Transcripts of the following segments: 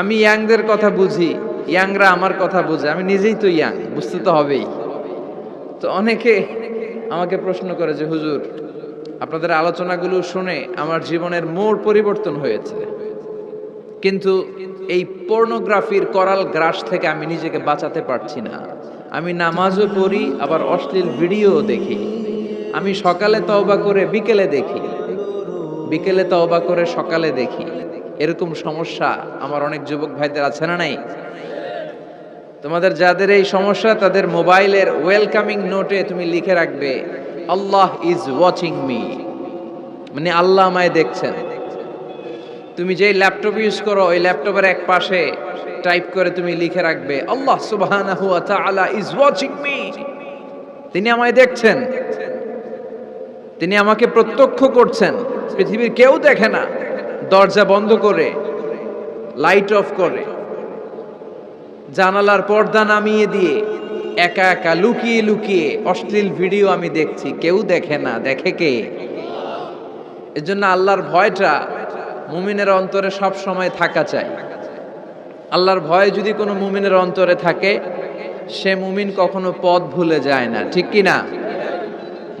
আমি ইয়াংদের কথা বুঝি, ইয়াংরা আমার কথা বুঝে। আমি নিজেই তো ইয়াং, বুঝতে তো হবেই। তো অনেকে আমাকে প্রশ্ন করে যে, হুজুর, আপনাদের আলোচনাগুলো শুনে আমার জীবনের মোড় পরিবর্তন হয়েছে। কিন্তু এই পর্নোগ্রাফির করাল গ্রাস থেকে আমি নিজেকে বাঁচাতে পারছি না। আমি নামাজও পড়ি, আবার অশ্লীল ভিডিও দেখি। আমি সকালে তওবা করে বিকেলে দেখি। বিকেলে তওবা করে সকালে দেখি। এরকম সমস্যা আমার অনেক যুবক ভাইদের আছে না নাই? তোমাদের যাদের এই সমস্যা, তাদের মোবাইলের ওয়েলকামিং নোটে তুমি লিখে রাখবে, আল্লাহ ইজ ওয়াচিং মি মানে আল্লাহ আমায় দেখছেন। তুমি যেই ল্যাপটপ ইউজ করো, ওই ল্যাপটপের এক পাশে টাইপ করে তুমি লিখে রাখবে, আল্লাহ সুবহানাহু ওয়া তাআলা ইজ ওয়াচিং মি তিনি আমায় দেখছেন। তিনি আমাকে প্রত্যক্ষ করছেন। পৃথিবীর কেউ দেখে না। দরজা বন্ধ করে লাইট অফ করে, জানালার পর্দা নামিয়ে দিয়ে একা একা লুকিয়ে লুকিয়ে অশ্লীল ভিডিও আমি দেখছি, কেউ দেখে না, দেখে কে? এজন্য আল্লাহর ভয়টা মুমিনের অন্তরে সব সময় থাকা চাই। আল্লাহর ভয় যদি কোনো মুমিনের অন্তরে থাকে, সে মুমিন কখনো পথ ভুলে যায় না, ঠিক কি না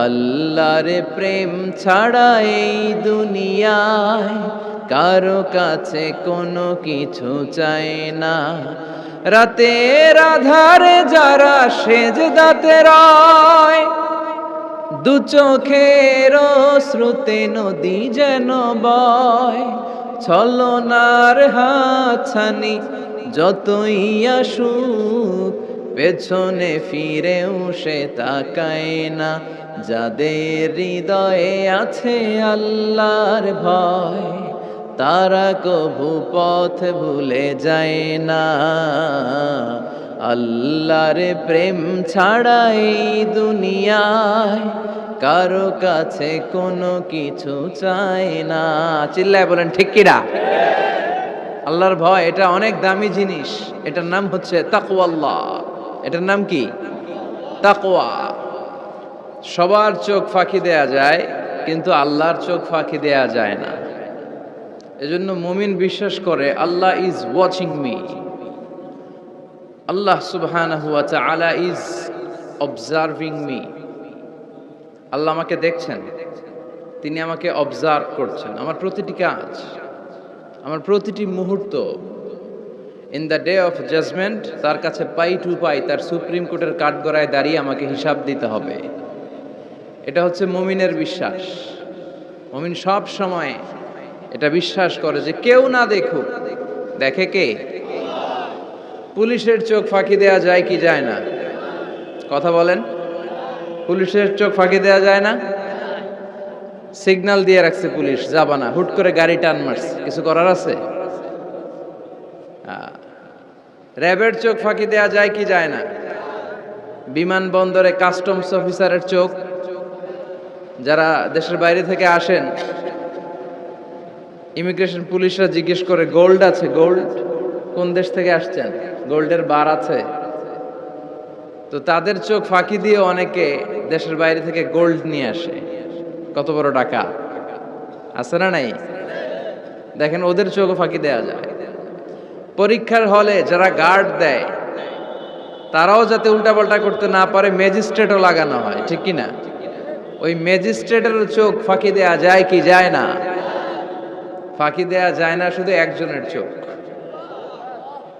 আল্লাহর প্রেম ছাড়া এই দুনিয়ায় কারও কাছে কোনো কিছু চায় না। রাতের আধারে যারা সেজ দাতে রয়, দু চোখের শ্রুতে নদী যেন বয়। ছলনার হাছানি যতই আসুক, পেছনে ফিরেও সে তাকায় না। যাদের হৃদয়ে আছে আল্লাহর ভয়, তারা কভু পথ ভুলে যায় না। আল্লাহর প্রেম ছাড়া এই দুনিয়ায় কারও কাছে কোনো কিছু চায় না। চিল্লায় বলেন, ঠিক কিরা আল্লাহর ভয়, এটা অনেক দামি জিনিস। এটার নাম হচ্ছে তাকওয়াল্লাহ। এটার নাম কি? তাকওয়া। সবার চোখ ফাঁকি দেয়া যায়, কিন্তু আল্লাহর চোখ ফাঁকি দেয়া যায় না। এজন্য মুমিন বিশ্বাস করে, Allah is watching me Allah ওয়া তাআলা ইজ অবজার্ভিং মি আল্লাহ আমাকে দেখছেন, তিনি আমাকে অবজার্ভ করছেন। আমার প্রতিটি কাজ, আমার প্রতিটি মুহূর্ত in the day of judgement তার কাছে পাই টু পাই, তার সুপ্রিম কোর্টের কাঠগড়ায় দাঁড়িয়ে আমাকে হিসাব দিতে হবে। এটা হচ্ছে মমিনের বিশ্বাস। মমিন সব সময় এটা বিশ্বাস করে যে কেউ না দেখুক, দেখে কে? পুলিশের চোখ ফাঁকি দেয়া যায় কি যায় না? কথা বলেন। পুলিশের চোখ ফাঁকি দেয়া যায় না? সিগন্যাল দিয়ে রাখছে পুলিশ, যাবা না। হুট করে গাড়ি টান মারছে। কিছু করার আছে? র্যাবের চোখ ফাঁকি দেয়া যায় কি যায় না? বিমানবন্দরে কাস্টমস অফিসারের চোখ যারা দেশের বাইরে থেকে আসেন ইমিগ্রেশন পুলিশরা জিজ্ঞেস করে গোল্ড আছে গোল্ড কোন দেশ থেকে আসছেন? গোল্ডের বার আছে। তো তাদের চোখ ফাঁকি দিয়ে অনেকে দেশের বাইরে থেকে গোল্ড নিয়ে আসে। কত বড় টাকা? আছে না নাই? দেখেন, ওদের চোখও ফাঁকি দেওয়া যায়। পরীক্ষার হলে যারা গার্ড দেয়, তারাও যাতে উল্টাপাল্টা করতে না পারে ম্যাজিস্ট্রেটও লাগানো হয়, ঠিক কি না ওই ম্যাজিস্ট্রেটের চোখ ফাঁকি দেয়া যায় কি যায় না? ফাঁকি দেয়া যায় না শুধু একজনের চোখ।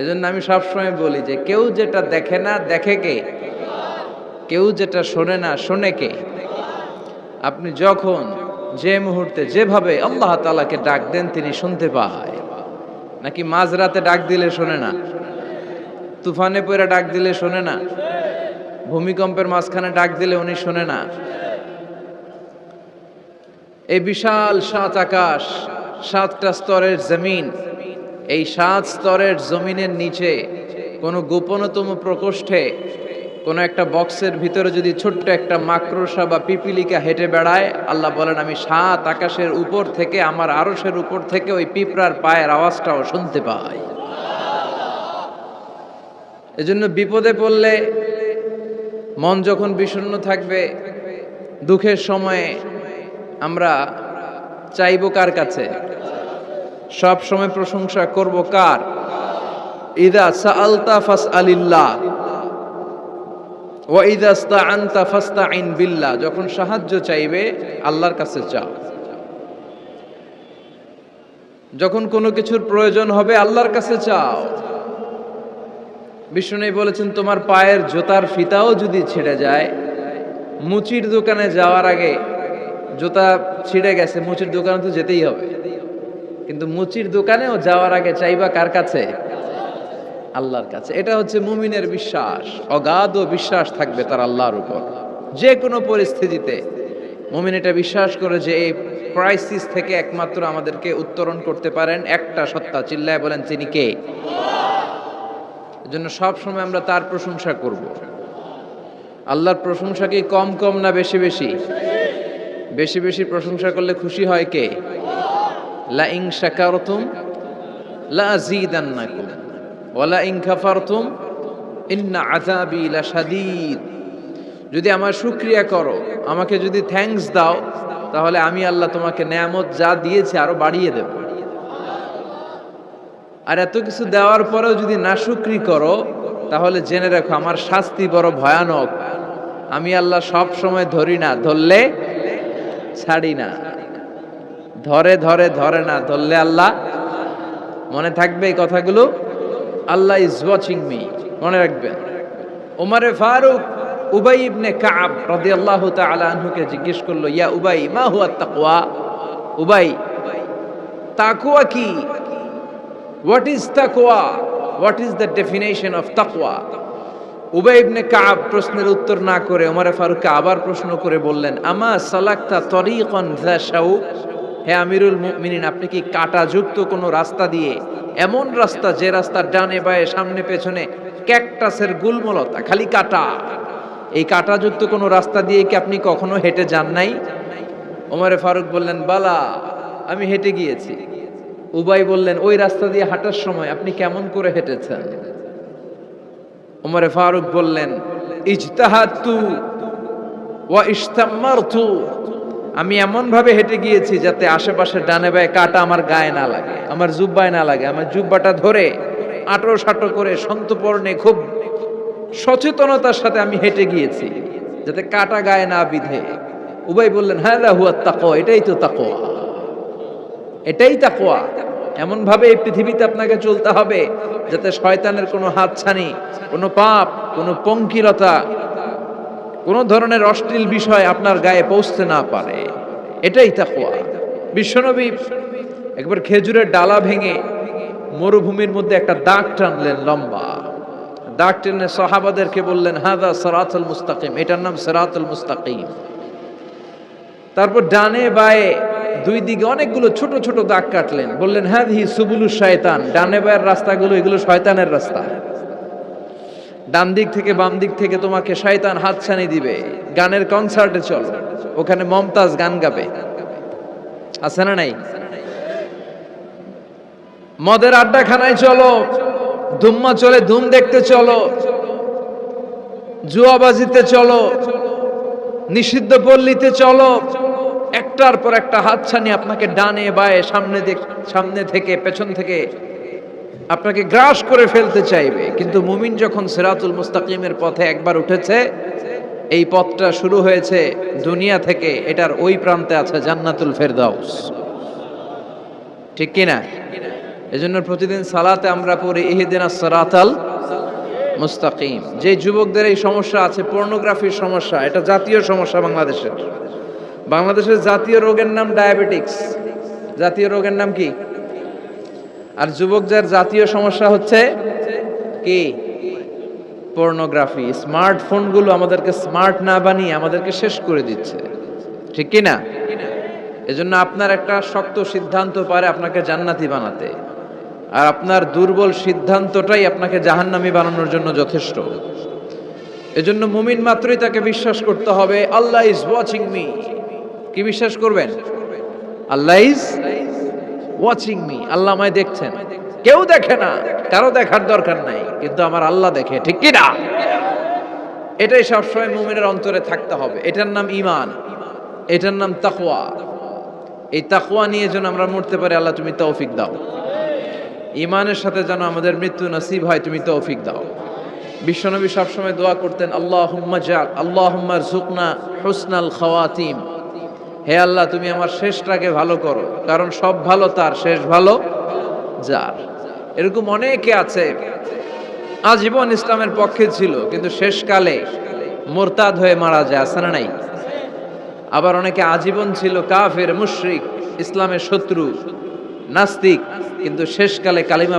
এজন্য আমি সবসময় বলি যে কেউ যেটা দেখে না, দেখে কে? কেউ যেটা শোনে না, শোনে কে? আপনি যখন যে মুহূর্তে যেভাবে আল্লাহ তালাকে ডাক দেন, তিনি শুনতে পায়। নাকি মাঝরাতে ডাক দিলে শোনে না? তুফানে পড়ে ডাক দিলে শোনে না? ভূমিকম্পের মাঝখানে ডাক দিলে উনি শোনে না? এই বিশাল সাত আকাশ, সাতটা স্তরের জমিন। এই সাত স্তরের জমিনের নিচে কোনো গোপনতম প্রকোষ্ঠে, কোনো একটা বক্সের ভিতরে যদি ছোট্ট একটা মাকড়সা বা পিপিলিকা হেঁটে বেড়ায়, আল্লাহ বলেন, আমি সাত আকাশের উপর থেকে, আমার আরশের উপর থেকে ওই পিঁপড়ার পায়ের আওয়াজটাও শুনতে পাই। এজন্য বিপদে পড়লে মন যখন বিষণ্ণ থাকবে, দুঃখের সময়ে আমরা চাইব কার কাছে? সব সময় প্রশংসা করব কার? ইদা সাআলতা ফাসআলিল্লাহ। ওয়া ইদা ইসতাআনতা ফাসতাইন বিল্লাহ। যখন সাহায্য চাইবে, আল্লাহর কাছে চাও। যখন কোনো কিছুর প্রয়োজন হবে, আল্লাহর কাছে চাও। বিষ্ণু বলেছেন, তোমার পায়ের জুতার ফিতাও যদি ছিঁড়ে যায়, মুচির দোকানে যাওয়ার আগে জুতা ছিঁড়ে গেছে, মুচির দোকানে তো যেতেই হবে। কিন্তু মুচির দোকানেও যাওয়ার আগে চাইবা কার কাছে? আল্লাহর কাছে। এটা হচ্ছে মুমিনের বিশ্বাস। অগাধ বিশ্বাস থাকবে তার আল্লাহর উপর। যে কোনো পরিস্থিতিতে মুমিন এটা বিশ্বাস করে যে এই ক্রাইসিস থেকে একমাত্র আমাদেরকে উত্তরণ করতে পারেন একটা সত্তা। চিল্লায় বলেন, তিনি কে? এজন্য সব সময় আমরা তার প্রশংসা করব। আল্লাহর প্রশংসা কি কম কম না বেশি বেশি? বেশি বেশি প্রশংসা করলে খুশি হয় কে? লা শাকারতুম লা ওয়ালা ইং কাফারতুম, ইন্না আযাবি লাশাদীদ। যদি আমার শুকরিয়া করো, আমাকে যদি থ্যাঙ্কস দাও, তাহলে আমি আল্লাহ তোমাকে নেয়ামত যা দিয়েছে আরও বাড়িয়ে দেব। আর এত কিছু দেওয়ার পরেও যদি না শুকরি করো, তাহলে জেনে রাখো আমার শাস্তি বড় ভয়ানক। আমি আল্লাহ সব সময় ধরি না, ধরলে ছাড়ি না। ধরে ধরে ধরে না, ধরলে আল্লাহ। মনে থাকবে এই কথাগুলো? আল্লাহ ইজ ওয়াচিং মি মনে রাখবেন। ওমরে ফারুক উবাই ইবনে কাব রাদিয়াল্লাহু তাআলা আনহুকে জিজ্ঞেস করল, ইয়া উবাই, মা হুয়া তাকওয়া? উবাই, তাকওয়া কি? হোয়াট ইজ তাকওয়া? What is the definition of তাকওয়া? উবাই ইবনে কাব প্রশ্নের উত্তর না করে ওমরে ফারুককে আবার প্রশ্ন করে বললেন, আমা সালাক্তা তরিকন শাউক হে আমিরুল মুমিনিন, আপনি কি কাঁটাযুক্ত কোনো রাস্তা দিয়ে এমন রাস্তা যে রাস্তার ডানে বায়ে সামনে পেছনে ক্যাকটাসের গুলমলতা, খালি কাটা? এই কাঁটাযুক্ত কোনো রাস্তা দিয়ে কি আপনি কখনো হেঁটে যান নাই? ওমরে ফারুক বললেন, বালা, আমি হেঁটে গিয়েছি। উবাই বললেন, ওই রাস্তা দিয়ে হাঁটার সময় আপনি কেমন করে হেঁটেছেন? ওমরে ফারুক বললেন ইজতাহাতু ওয়া ইস্তাম্মারতু আমি এমন ভাবে হেঁটে গিয়েছি যাতে আশেপাশে ডানে বায়ে কাটা আমার গায়ে না লাগে, আমার জুব্বায় না লাগে, আমার জুব্বাটা ধরে আটো সাটো করে সন্তপর্ণে খুব সচেতনতার সাথে আমি হেঁটে গিয়েছি যাতে কাটা গায়ে না বিধে। উবাই বললেন হ্যাঁ হুয়া তাকোয়া এটাই তো তাকোয়া এটাই তাকোয়া এমন ভাবে এই পৃথিবীতে আপনাকে চলতে হবে যাতে শয়তানের কোনো হাতছানি, কোনো পাপ, কোনো পঙ্কিলতা, কোনো ধরনের অশ্লীল বিষয় আপনার গায়ে পৌঁছতে না পারে। এটাই তাকোয়া বিশ্বনবী একবার খেজুরের ডালা ভেঙে মরুভূমির মধ্যে একটা দাগ টানলেন লম্বা। দাগ টেনে সাহাবাদেরকে বললেন হাদা সরাতুল মুস্তাকিম। এটার নাম সরাতুল মুস্তাকিম। তারপর ডানে বায়ে দুই দিকে অনেকগুলো ছোট ছোট দাগ কাটলেন। বললেন হ্যাঁ হি সুবুলু শয়তান। ডানে বায়ের রাস্তাগুলো এগুলো শয়তানের রাস্তা। ডান দিক থেকে বাম দিক থেকে তোমাকে শয়তান হাতছানি দিবে। গানের কনসার্টে চলো, ওখানে মমতাজ গান গাবে। আছে না নাই? মদের আড্ডাখানায় চলো, ধুম্মা চলে ধুম দেখতে চলো জুয়াবাজিতে চলো, নিষিদ্ধ পল্লীতে চলো একটার পর একটা হাতছানি আপনাকে ডানে বায়ে সামনে সামনে থেকে, পেছন থেকে আপনাকে গ্রাস করে ফেলতে চাইবে। কিন্তু মুমিন যখন সেরাতুল মুস্তাকিমের পথে একবার উঠেছে, এই পথটা শুরু হয়েছে দুনিয়া থেকে, এটার ওই প্রান্তে আছে জান্নাতুল ফেরদাউস। ঠিক কিনা? এজন্য প্রতিদিন সালাতে আমরা পড়ি, ইহিদিনা সরাতাল মুস্তাকিম। যে যুবকদের এই সমস্যা আছে, পর্নোগ্রাফির সমস্যা, এটা জাতীয় সমস্যা বাংলাদেশের। বাংলাদেশের জাতীয় রোগের নাম ডায়াবেটিক্স। জাতীয় রোগের নাম কি? আর যুবক যার জাতীয় সমস্যা হচ্ছে কি? পর্নোগ্রাফি। স্মার্টফোনগুলো আমাদেরকে স্মার্ট না বানিয়ে আমাদেরকে শেষ করে দিচ্ছে। ঠিক কি না? এজন্য আপনার একটা শক্ত সিদ্ধান্ত পারে আপনাকে জান্নাতি বানাতে। আর আপনার দুর্বল সিদ্ধান্তটাই আপনাকে জাহান্নামী বানানোর জন্য যথেষ্ট। এজন্য মুমিন মাত্রই তাকে বিশ্বাস করতে হবে, আল্লাহ ইজ ওয়াচিং মি কি বিশ্বাস করবেন? Allah is watching me Allah আমায় দেখছেন। কেউ দেখে না, কারও দেখার দরকার নাই, কিন্তু আমার আল্লাহ দেখে, ঠিক কি না এটাই সবসময় মুমিনের অন্তরে থাকতে হবে। এটার নাম ইমান এটার নাম তাকওয়া। এই তাকওয়া নিয়ে যেন আমরা মরতে পারি, আল্লাহ তুমি তৌফিক দাও। ইমানের সাথে যেন আমাদের মৃত্যু নসিব হয়, তুমি তৌফিক দাও। বিশ্বনবী সবসময় দোয়া করতেন আল্লাহ জাল আল্লাহ জুকনা হুসনাল খাওয়াতিম। হে আল্লাহ, তুমি আমার শেষটাকে ভালো করো, কারণ সব ভালো তার, শেষ ভালো যার। এরকম অনেকে আছে, আজীবন ইসলামের পক্ষে ছিল, কিন্তু শেষকালে মোরতাদ হয়ে মারা যায়, আছে না নাই? আবার অনেকে আজীবন ছিল কাফের, মুশরিক, ইসলামের শত্রু, নাস্তিক, কিন্তু শেষকালে কালিমা